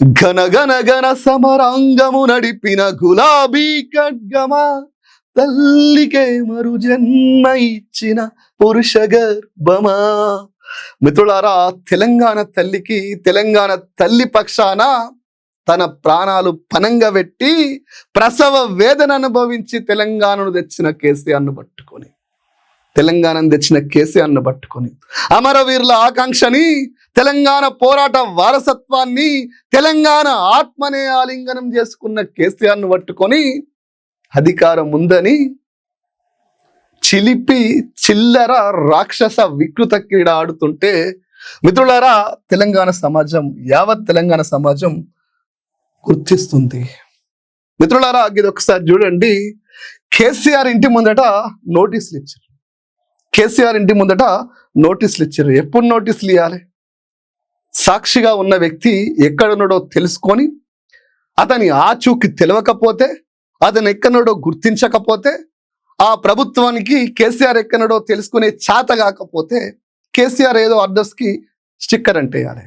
ఘన ఘన ఘన సమరాంగము నడిపిన గులాబీ ఖడ్గమా తల్లికే మరు జన్మ ఇచ్చిన పురుష గర్భమా. మిత్రులారా తెలంగాణ తల్లికి తెలంగాణ తల్లి పక్షాన తన ప్రాణాలు పనంగా పెట్టి ప్రసవ వేదన అనుభవించి తెలంగాణను తెచ్చిన కేసీఆర్ను పట్టుకొని తెలంగాణను తెచ్చిన కేసీఆర్ను పట్టుకొని అమరవీరుల ఆకాంక్షని తెలంగాణ పోరాట వారసత్వాన్ని తెలంగాణ ఆత్మనే ఆలింగనం చేసుకున్న కేసీఆర్ను పట్టుకొని అధికారం ఉందని చిలిపి చిల్లర రాక్షస వికృత క్రీడ ఆడుతుంటే మిత్రులారా తెలంగాణ సమాజం యావత్ తెలంగాణ సమాజం గుర్తిస్తుంది. మిత్రులారా ఇది ఒకసారి చూడండి. కేసీఆర్ ఇంటి ముందట నోటీసులు ఇచ్చారు. కేసీఆర్ ఇంటి ముందట నోటీసులు ఇచ్చారు. ఎప్పుడు నోటీసులు ఇవ్వాలి సాక్షిగా ఉన్న వ్యక్తి ఎక్కడున్నాడో తెలుసుకొని అతని ఆచూకి తెలియకపోతే అతను ఎక్కడో గుర్తించకపోతే ఆ ప్రభుత్వానికి కేసీఆర్ ఎక్కడో తెలుసుకునే చేత కాకపోతే కేసీఆర్ ఏదో అడ్రస్కి స్టిక్కర్ అంటేయాలి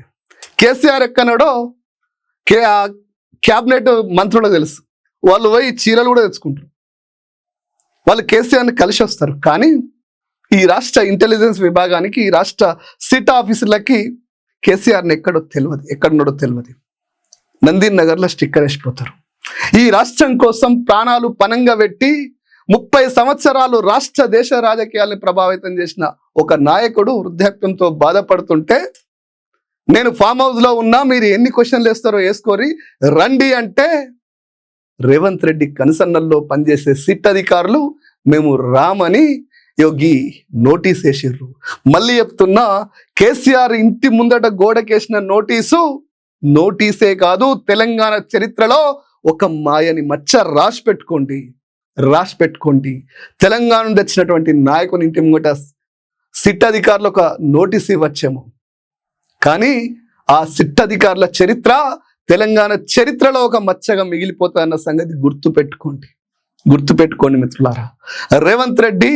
కేసీఆర్ ఎక్కడో కే క్యాబినెట్ మంత్రులకు తెలుసు. వాళ్ళు పోయి చీరలు కూడా తెచ్చుకుంటారు. వాళ్ళు కేసీఆర్ని కలిసి వస్తారు. కానీ ఈ రాష్ట్ర ఇంటెలిజెన్స్ విభాగానికి ఈ రాష్ట్ర సిట్ ఆఫీసులకి కేసీఆర్ని ఎక్కడో తెలియదు ఎక్కడున్నాడో తెలియదు నందీన్ నగర్లో స్టిక్కర్ వేసిపోతారు. ఈ రాష్ట్రం కోసం ప్రాణాలు పనంగా పెట్టి ముప్పై సంవత్సరాలు రాష్ట్ర దేశ రాజకీయాల్ని ప్రభావితం చేసిన ఒక నాయకుడు వృద్ధాప్యంతో బాధపడుతుంటే నేను ఫామ్ హౌస్లో ఉన్నా మీరు ఎన్ని క్వశ్చన్లు వేస్తారో వేసుకోరి రండి అంటే రేవంత్ రెడ్డి కనుసన్నల్లో పనిచేసే సిట్ అధికారులు మేము రామని యోగి నోటీస్ వేసిర్రు మళ్ళీ చెప్తున్నా కేసీఆర్ ఇంటి ముందట గోడకేసిన నోటీసు నోటీసే కాదు తెలంగాణ చరిత్రలో ఒక మాయని మచ్చ రాసి పెట్టుకోండి రాసి పెట్టుకోండి. తెలంగాణ తెచ్చినటువంటి నాయకుని ఇంటి ముంగట సిట్ అధికారులు ఒక నోటీస్ ఇవ్వచ్చేమో. కానీ ఆ సిట్ అధికారుల చరిత్ర తెలంగాణ చరిత్రలో ఒక మచ్చగా మిగిలిపోతాయన్న సంగతి గుర్తు పెట్టుకోండి గుర్తు పెట్టుకోండి మిత్రులారా. రేవంత్ రెడ్డి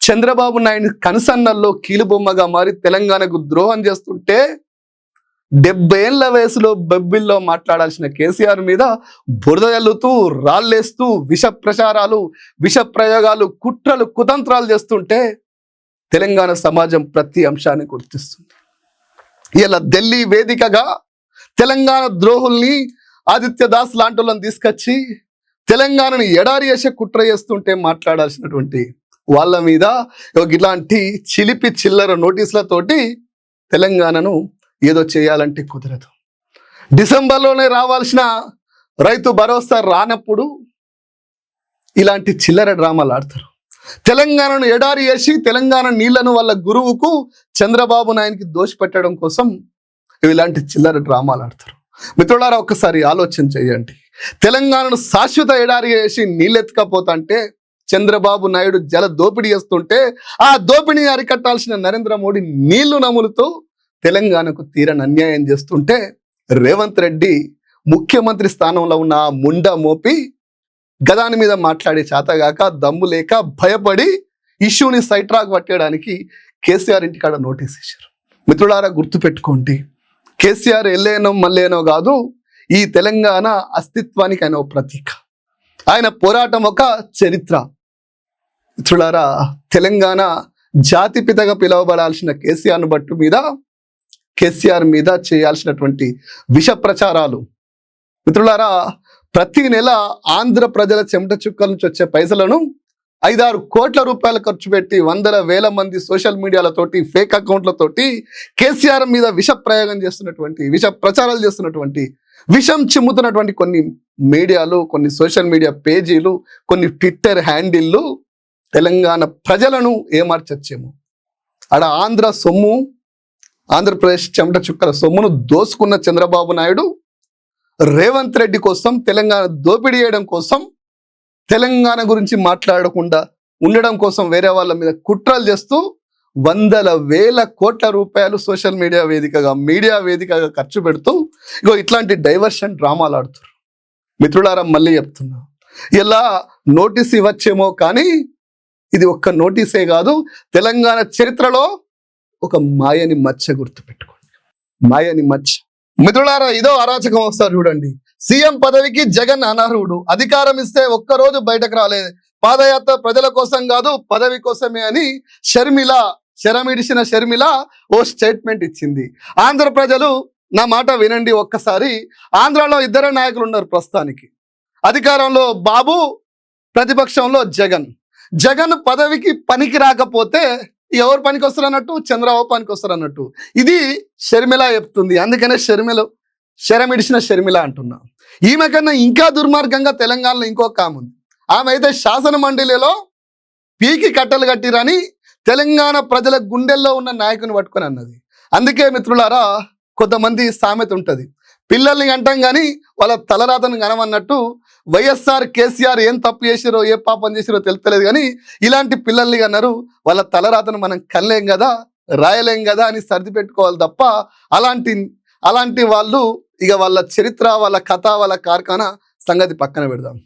చంద్రబాబు నాయుడు కనసన్నల్లో కీలుబొమ్మగా మారి తెలంగాణకు ద్రోహం చేస్తుంటే డెబ్బై ఏళ్ళ వయసులో బెబ్బిల్లో మాట్లాడాల్సిన కేసీఆర్ మీద బురద జల్లుతూ రాళ్ళేస్తూ విష ప్రచారాలు విష ప్రయోగాలు కుట్రలు కుతంత్రాలు చేస్తుంటే తెలంగాణ సమాజం ప్రతి అంశాన్ని గుర్తిస్తుంది. ఇలా ఢిల్లీ వేదికగా తెలంగాణ ద్రోహుల్ని ఆదిత్య దాస్ లాంటి వాళ్ళని తీసుకొచ్చి తెలంగాణని ఎడారి చేసే కుట్ర చేస్తుంటే మాట్లాడాల్సినటువంటి వాళ్ళ మీద ఒక ఇలాంటి చిలిపి చిల్లర నోటీసులతోటి తెలంగాణను ఏదో చేయాలంటే కుదరదు. డిసెంబర్లోనే రావాల్సిన రైతు భరోసా రానప్పుడు ఇలాంటి చిల్లర డ్రామాలు ఆడతారు. తెలంగాణను ఎడారి చేసి తెలంగాణ నీళ్ళను వాళ్ళ గురువుకు చంద్రబాబు నాయునికి దోషపెట్టడం కోసం ఇలాంటి చిల్లర డ్రామాలు ఆడతారు. మిత్రులారా ఒక్కసారి ఆలోచన చేయండి. తెలంగాణను శాశ్వత ఎడారి చేసి నీళ్ళెత్తకపోతుంటే చంద్రబాబు నాయుడు జల దోపిడీ చేస్తుంటే ఆ దోపిడీ అరికట్టాల్సిన నరేంద్ర మోడీ నీళ్ళు నములుతూ తెలంగాణకు తీరని అన్యాయం చేస్తుంటే రేవంత్ రెడ్డి ముఖ్యమంత్రి స్థానంలో ఉన్న ఆ ముండ మోపి గదాని మీద మాట్లాడే చేతగాక దమ్ము లేక భయపడి ఇష్యూని సైట్రాక్ పట్టేయడానికి కేసీఆర్ ఇంటికాడ నోటీస్ ఇచ్చారు. మిత్రులారా గుర్తుపెట్టుకోండి. కేసీఆర్ ఎల్లేనో మల్లేనో కాదు ఈ తెలంగాణ అస్తిత్వానికి ఆయన ఒక ప్రతీక. ఆయన పోరాటం ఒక చరిత్ర. మిత్రులారా తెలంగాణ జాతిపితగా పిలువబడాల్సిన కేసీఆర్ను బట్టు మీద కేసీఆర్ మీద చేయాల్సినటువంటి విష ప్రచారాలు. మిత్రులారా ప్రతి నెల ఆంధ్ర ప్రజల చెమట చుక్కల నుంచి వచ్చే పైసలను ఐదారు కోట్ల రూపాయలు ఖర్చు పెట్టి వందల వేల మంది సోషల్ మీడియాలతోటి ఫేక్ అకౌంట్లతోటి కేసీఆర్ మీద విష ప్రయోగం చేస్తున్నటువంటి విష ప్రచారాలు చేస్తున్నటువంటి విషం చిమ్ముతున్నటువంటి కొన్ని మీడియాలు కొన్ని సోషల్ మీడియా పేజీలు కొన్ని ట్విట్టర్ హ్యాండిల్లు తెలంగాణ ప్రజలను ఏమార్చచ్చేమో? ఆడ ఆంధ్ర సొమ్ము ఆంధ్రప్రదేశ్ చెమట చుక్కల సొమ్మును దోసుకున్న చంద్రబాబు నాయుడు రేవంత్ రెడ్డి కోసం తెలంగాణ దోపిడీ చేయడం కోసం తెలంగాణ గురించి మాట్లాడకుండా ఉండడం కోసం వేరే వాళ్ళ మీద కుట్రలు చేస్తూ వందల వేల కోట్ల రూపాయలు సోషల్ మీడియా వేదికగా మీడియా వేదికగా ఖర్చు పెడుతూ ఇగో ఇట్లాంటి డైవర్షన్ డ్రామాలు ఆడుతారు మిత్రులారా మళ్ళీ చెప్తున్నా. ఇలా నోటీస్ ఇవ్వచ్చేమో కానీ ఇది ఒక్క నోటీసే కాదు తెలంగాణ చరిత్రలో ఒక మాయని మచ్చ గుర్తుపెట్టుకోండి. మాయని మచ్చ. మిత్రులారా ఇదో అరాచకం వస్తారు చూడండి. సీఎం పదవికి జగన్ అనర్హుడు. అధికారం ఇస్తే ఒక్కరోజు బయటకు రాలేదు. పాదయాత్ర ప్రజల కోసం కాదు పదవి కోసమే అని షర్మిల శరమిడిసిన షర్మిల ఓ స్టేట్మెంట్ ఇచ్చింది. ఆంధ్ర ప్రజలు నా మాట వినండి ఒక్కసారి. ఆంధ్రలో ఇద్దరు నాయకులు ఉన్నారు ప్రస్తుతానికి. అధికారంలో బాబు ప్రతిపక్షంలో జగన్. జగన్ పదవికి పనికి రాకపోతే ఎవరు పనికి వస్తారు అన్నట్టు చంద్రబాబు పనికి వస్తారు అన్నట్టు ఇది షర్మిల చెప్తుంది. అందుకనే షర్మిల శరమిడిచిన షర్మిల అంటున్నా. ఈమె కన్నా ఇంకా దుర్మార్గంగా తెలంగాణలో ఇంకొక ఆమె ఉంది. ఆమె అయితే శాసన మండలిలో పీకి కట్టలు కట్టిరని తెలంగాణ ప్రజల గుండెల్లో ఉన్న నాయకుని పట్టుకొని అన్నది. అందుకే మిత్రులారా కొంతమంది సామెత ఉంటుంది. పిల్లల్ని అంటాం కానీ వాళ్ళ తలరాతను కనమన్నట్టు వైఎస్ఆర్ కేసీఆర్ ఏం తప్పు చేసిరో ఏ పాపం చేసిరో తెలుస్తలేదు కానీ ఇలాంటి పిల్లల్ని అన్నారు వాళ్ళ తలరాతను మనం కనలేం కదా రాయలేం కదా అని సర్ది పెట్టుకోవాలి తప్ప అలాంటి అలాంటి వాళ్ళు ఇక వాళ్ళ చరిత్ర వాళ్ళ కథ వాళ్ళ కార్ఖానా సంగతి పక్కన పెడదాం.